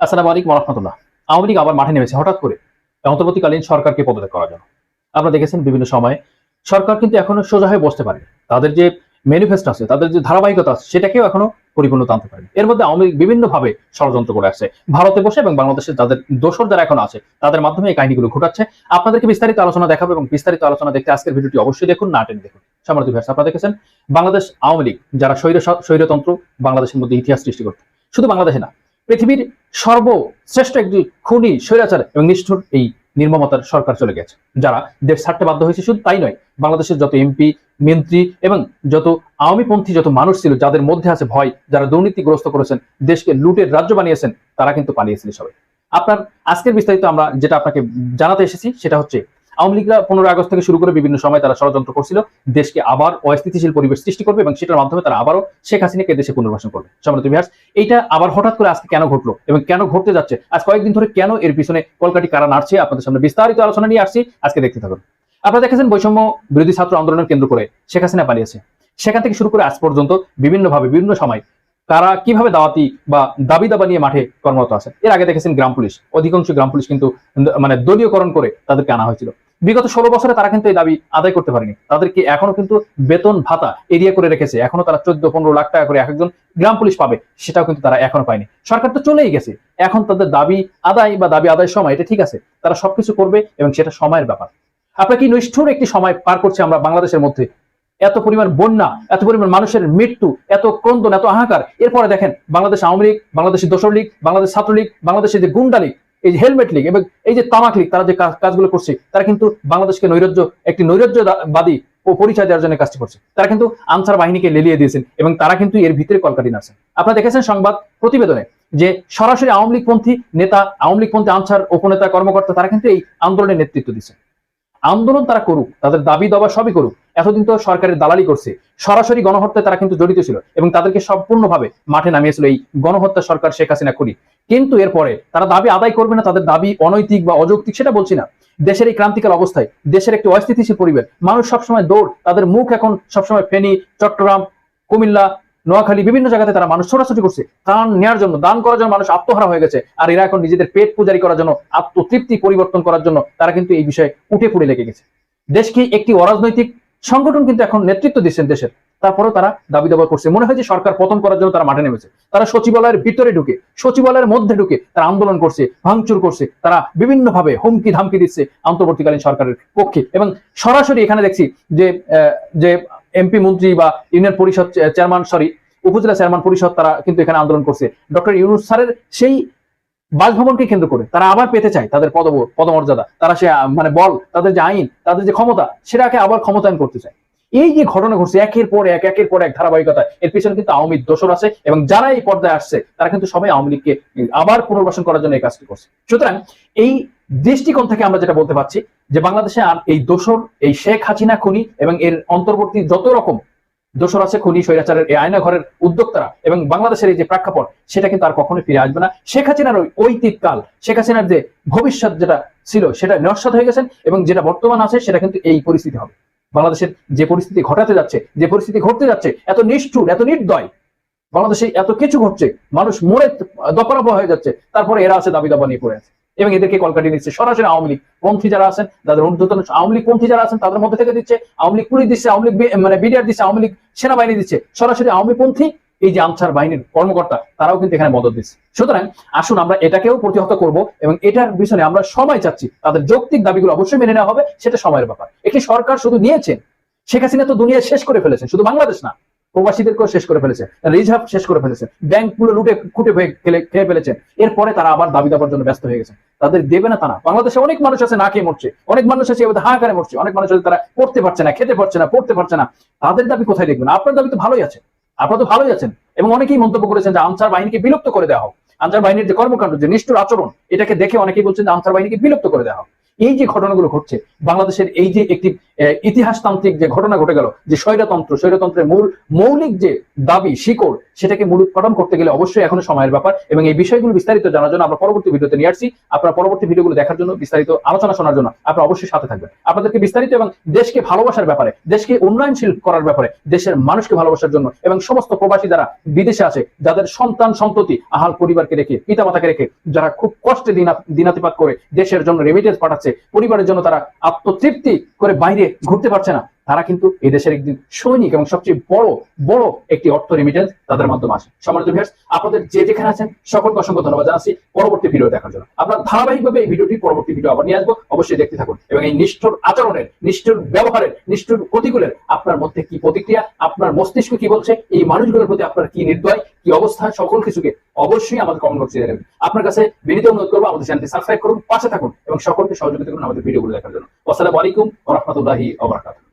আসসালামু আলাইকুম রহমতুল্লাহ আওয়ামী লীগ আবার মাঠে নেমেছে হঠাৎ করে। অন্তর্বর্তীকালীন সরকারকে পদত্যাগ করার জন্য। আপনারা দেখেছেন বিভিন্ন সময়ে সরকার কিন্তু এখনও সোজা হয়ে বসতে পারে তাদের যে ম্যানিফেস্টো আছে, তাদের যে ধারাবাহিকতা আছে, সেটাকেও এখনও পরিপূর্ণতা আনতে পারেনি। এর মধ্যে আওয়ামী লীগ বিভিন্নভাবে ষড়যন্ত্র করে আসছে। ভারতে বসে এবং বাংলাদেশে যাদের দোসর যারা এখন আছে, তাদের মাধ্যমে এই কাহিনীগুলো ঘটাচ্ছে। আপনাদেরকে বিস্তারিত আলোচনা দেখাবো এবং বিস্তারিত আলোচনা দেখতে আজকের ভিডিওটি অবশ্যই দেখুন, না টেনে দেখুন। সামর্থ্য ভাষা আপনারা দেখেছেন বাংলাদেশ আওয়ামী লীগ, যারা স্বৈর স্বৈরতন্ত্র বাংলাদেশের মধ্যে ইতিহাস সৃষ্টি করতে। শুধু বাংলাদেশে না পৃথিবীর সর্বশ্রেষ্ঠ একটি খুনি, স্বৈরাচার এবং নিষ্ঠুর এই নির্মমতার সরকার চলে গেছে। যারা দেশ ছাড়তে বাধ্য হয়েছে শুধু তাই নয়, বাংলাদেশের যত এমপি, মন্ত্রী এবং যত আওয়ামীপন্থী যত মানুষ ছিল, যাদের মধ্যে আছে ভয়, যারা দুর্নীতিগ্রস্ত করেছেন, দেশকে লুটের রাজ্য বানিয়েছেন, তারা কিন্তু পালিয়েছিল সবাই। আপনার আজকের বিস্তারিত আমরা যেটা আপনাকে জানাতে এসেছি, সেটা হচ্ছে আওয়ামী লীগরা পনেরো আগস্ট থেকে শুরু করে বিভিন্ন সময় তারা ষড়যন্ত্র করছিল। দেশকে আবার অস্থিতিশীল পরিবেশ সৃষ্টি করবে এবং সেটার মাধ্যমে তারা আবারও শেখ হাসিনাকে দেশে পুনর্বাসন করবে। সম্মানিত বিহার এইটা আবার হঠাৎ করে আজকে কেন ঘটলো এবং কেন ঘটতে যাচ্ছে? আজ কয়েকদিন ধরে কেন এর পিছনে কলকাটি কারা নাড়ছে? আপনাদের সামনে বিস্তারিত আলোচনা নিয়ে আসছি। আজকে দেখতে থাকুন। আপনারা দেখেছেন বৈষম্য বিরোধী ছাত্র আন্দোলনের কেন্দ্র করে শেখ হাসিনা পালিয়েছে। সেখান থেকে শুরু করে আজ পর্যন্ত বিভিন্নভাবে, বিভিন্ন সময় তারা কীভাবে দাওয়াতি বা দাবি দাবা নিয়ে মাঠে কর্মরত আছে এর আগে দেখেছেন গ্রাম পুলিশ। অধিকাংশ গ্রাম পুলিশ কিন্তু মানে দলীয়করণ করে তাদেরকে আনা হয়েছিল। বিগত ষোলো বছরে তারা কিন্তু এই দাবি আদায় করতে পারেনি। তাদেরকে এখনও কিন্তু বেতন ভাতা এরিয়া করে রেখেছে। এখনও তারা চোদ্দ, পনেরো লাখ টাকা করে এক একজন গ্রাম পুলিশ পাবে, সেটাও কিন্তু তারা এখনও পায়নি। সরকার তো চলেই গেছে। এখন তাদের দাবি আদায় বা দাবি আদায়ের সময়, এটা ঠিক আছে, তারা সবকিছু করবে এবং সেটা সময়ের ব্যাপার। আপনার কি নিষ্ঠুর একটি সময় পার করছে আমরা বাংলাদেশের মধ্যে? এত পরিমাণ বন্যা, এত পরিমাণ মানুষের মৃত্যু, এত ক্রন্দন, এত হাহাকার এরপরে দেখেন, বাংলাদেশ আওয়ামী লীগ, বাংলাদেশের দোসর লীগ, বাংলাদেশ ছাত্রলীগ, বাংলাদেশের যে গুন্ডা লীগ এই যে হেলমেট লীগ এবং এই যে তামাক লীগ তারা যে কাজগুলো করছে, তারা কিন্তু বাংলাদেশকে নৈরাজ্য, একটি নৈরাজ্যবাদী ও পরিচয় দেওয়ার জন্য কাজটি করছে। তারা কিন্তু আনসার বাহিনীকে লেলিয়ে দিয়েছেন এবং তারা কিন্তু এর ভিতরে কলকাটি নাচেন আপনারা দেখেছেন সংবাদ প্রতিবেদনে যে সরাসরি আওয়ামী লীগপন্থী নেতা, আওয়ামী লীগপন্থী আনসার, উপনেতা, কর্মকর্তা, তারা কিন্তু এই আন্দোলনের নেতৃত্ব দিচ্ছে আন্দোলন তারা করুক, তাদের দাবি দাবা সবই করুক এতদিন তো সরকারের দালালি করছে। সরাসরি গণহত্যায় তারা কিন্তু জড়িত ছিল এবং তাদেরকে সম্পূর্ণভাবে মাঠে নামিয়েছিল এই গণহত্যা সরকার শেখ হাসিনা খুনি। কিন্তু এরপরে তারা দাবি আদায় করবে না, তাদের দাবি অনৈতিক বা অযৌক্তিক সেটা বলছি না। দেশের এই ক্রান্তিকাল অবস্থায়, দেশের একটি অস্থিতিশীল পরিবেশ, মানুষ সবসময় দৌড়, তাদের মুখ এখন সবসময় ফেনী, চট্টগ্রাম, কুমিল্লা, নোয়াখালী বিভিন্ন জায়গাতে তারা মানুষ ছোটাছুটি করছে। দান নেওয়ার জন্য, দান করার জন্য মানুষ আত্মহারা হয়ে গেছে। আর এরা এখন নিজেদের পেট পূজারি করার জন্য, আত্মতৃপ্তি পরিবর্তন করার জন্য তারা কিন্তু এই বিষয়ে উঠে পড়ে লেগে গেছে। দেশকে একটি অরাজনৈতিক সংগঠন কিন্তু এখন নেতৃত্ব দিচ্ছেন দেশের। তারপরেও তারা দাবি দাবা করছে। মনে হয় যে সরকার পতন করার জন্য তারা মাঠে নেমেছে। তারা সচিবালয়ের ভিতরে ঢুকে, সচিবালয়ের মধ্যে ঢুকে তারা আন্দোলন করছে, ভাঙচুর করছে। তারা বিভিন্নভাবে হুমকি ধামকি দিচ্ছে অন্তর্বর্তীকালীন সরকারের পক্ষে। এবং সরাসরি এখানে দেখছি যে যে এমপি মন্ত্রী বা ইউনিয়ন পরিষদ চেয়ারম্যান, সরি, উপজেলা চেয়ারম্যান পরিষদ তারা কিন্তু এখানে আন্দোলন করছে। ডক্টর ইউনুস স্যারের সেই বাসভবনকে কেন্দ্র করে তারা আবার পেতে চায় তাদের পদ পদমর্যাদা। তারা সে মানে বল, তাদের যে আইন, তাদের যে ক্ষমতা, সেটাকে আবার ক্ষমতায়ন করতে চায়। এই যে ঘটনা ঘটছে, একের পর এক, একের পর এক ধারাবাহিকতা এর পিছনে কিন্তু আওয়ামী দোষর আছে এবং যারা এই পর্দায় আসছে, তারা কিন্তু সবাই আওয়ামী লীগকে আবার পুনর্বাসন করার জন্য এই কাজটি করছে। সুতরাং এই দৃষ্টিকোণ থেকে আমরা যেটা বলতে পারছি, যে বাংলাদেশে আর এই দোষর, এই শেখ হাসিনা খুনি এবং এর অন্তর্বর্তী যত রকম দোসর আছে খুনি, স্বৈরাচারের এই আয়না ঘরের উদ্যোক্তারা এবং বাংলাদেশের এই যে প্রেক্ষাপট, সেটা কিন্তু আর কখনোই ফিরে আসবে না। শেখ হাসিনার ওই ঐতিহ্যকাল, শেখ হাসিনার যে ভবিষ্যৎ যেটা ছিল, সেটা নস্বাত হয়ে গেছেন এবং যেটা বর্তমান আছে, সেটা কিন্তু এই পরিস্থিতি হবে। বাংলাদেশের যে পরিস্থিতি ঘটাতে যাচ্ছে, যে পরিস্থিতি ঘটতে যাচ্ছে, এত নিষ্ঠুর, এত নির্দয়, বাংলাদেশে এত কিছু ঘটছে, মানুষ মরে দপরাপ হয়ে যাচ্ছে, তারপরে এরা আছে দাবি দাবা নিয়ে পড়ে আছে। এবং এদেরকে কলকাটি নিচ্ছে সরাসরি আওয়ামী লীগ পন্থী যারা আছেন, তাদের ঊর্ধ্বতন আওয়ামী লীগ পন্থী যারা আছেন, তাদের মধ্যে থেকে দিচ্ছে, আওয়ামী লীগ পুলিশ দিচ্ছে, আওয়ামী লীগ মানে বিডিআর দিচ্ছে, আওয়ামী লীগ সেনাবাহিনী দিচ্ছে। সরাসরি আওয়ামী পন্থী, এই যে আনসার বাহিনীর কর্মকর্তা, তারাও কিন্তু এখানে মদত দিচ্ছে। সুতরাং আসুন আমরা এটাকেও প্রতিহত করব এবং এটার পিছনে আমরা সময় চাচ্ছি। তাদের যৌক্তিক দাবিগুলো অবশ্যই মেনে নেওয়া হবে, সেটা সময়ের ব্যাপার। একটি সরকার শুধু নিয়েছেন, শেখ হাসিনা তো দুনিয়া শেষ করে ফেলেছেন, শুধু বাংলাদেশ না। প্রবাসীদেরকেও শেষ করে ফেলেছে, রিজার্ভ শেষ করে ফেলেছে ব্যাংকগুলো লুটে খুঁটে খেয়ে ফেলেছে। এরপরে তারা আবার দাবি দাবার জন্য ব্যস্ত হয়ে গেছে। তাদের দেবে না তারা। বাংলাদেশে অনেক মানুষ আছে না খেয়ে মরছে। অনেক মানুষ আছে এবার হাহাকারে মরছে। অনেক মানুষ আছে তারা পড়তে পারছে না, খেতে পারছে না, পড়তে পারছে না। তাদের দাবি কোথায় দেখবেন? আপনার দাবি তো ভালোই আছে। আপনারা তো ভালোই আছেন। এবং অনেকেই মন্তব্য করেছেন যে আনসার বাহিনীকে বিলুপ্ত করে দেওয়া হোক। আনসার বাহিনীর যে কর্মকাণ্ড, যে নিষ্ঠুর আচরণ, এটাকে দেখে অনেকেই বলছেন যে আনসার বাহিনীকে বিলুপ্ত করে দেওয়া হোক। এই যে ঘটনাগুলো ঘটছে, বাংলাদেশের এই যে একটি ইতিহাসতান্ত্রিক যে ঘটনা ঘটে গেল, যে স্বৈরতন্ত্র, স্বৈরতন্ত্রের মূল, মৌলিক যে দাবি, শিকড় সেটাকে মূলোৎপাটন করতে গেলে অবশ্যই এখনও সময়ের ব্যাপার এবং এই বিষয়গুলো বিস্তারিত জানার জন্য আমরা পরবর্তী ভিডিওতে নিয়ে আসছি। আপনারা পরবর্তী ভিডিওগুলো দেখার জন্য বিস্তারিত আলোচনা শোনার জন্য আপনারা অবশ্যই সাথে থাকবেন। আপনাদেরকে বিস্তারিত এবং দেশকে ভালোবাসার ব্যাপারে, দেশকে উন্নয়নশীল করার ব্যাপারে, দেশের মানুষকে ভালোবাসার জন্য এবং সমস্ত প্রবাসী যারা বিদেশে আছে, যাদের সন্তান সন্ততি আহাল পরিবারকে রেখে, পিতামাতাকে রেখে, যারা খুব কষ্টে দিনা- দিনাতিপাত করে দেশের জন্য রেমিটেন্স পাঠাচ্ছে, পরিবারের জন্য তারা আত্মতৃপ্তি করে বাইরে ঘুরতে পারছে না। তারা কিন্তু এই দেশের একদিন সৈনিক এবং সবচেয়ে বড় বড় একটি অর্থ রেমিটেন্স তাদের মাধ্যমে আসে। সম্মানিত ভিউয়ার্স আপনাদের যে যেখানে আছেন, সকলকে অসংখ্য ধন্যবাদ জানাচ্ছি। পরবর্তী ভিডিও দেখার জন্য। আপনার ধারাবাহিকভাবে এই ভিডিওটি পরবর্তী ভিডিও আবার নিয়ে আসব। অবশ্যই দেখতে থাকুন এবং এই নিষ্ঠুর আচরণের, নিষ্ঠুর ব্যবহারের, নিষ্ঠুর প্রতিকূলের আপনার মধ্যে কি প্রতিক্রিয়া, আপনার মস্তিষ্ক কি বলছে, এই মানুষগুলোর প্রতি আপনার কি নির্দয়, কি অবস্থা, সকল কিছুকে অবশ্যই আমাদের কমেন্ট বক্সে জানাবেন আপনার কাছে বিনীত অনুরোধ করব, আমাদের চ্যানেলটি সাবস্ক্রাইব করুন, পাশে থাকুন এবং সকলকে সহযোগিতা করুন আমাদের ভিডিওগুলো দেখার জন্য। আসসালামু আলাইকুম রাহমাতুল্লাহি ওয়া বারাকাতুহু।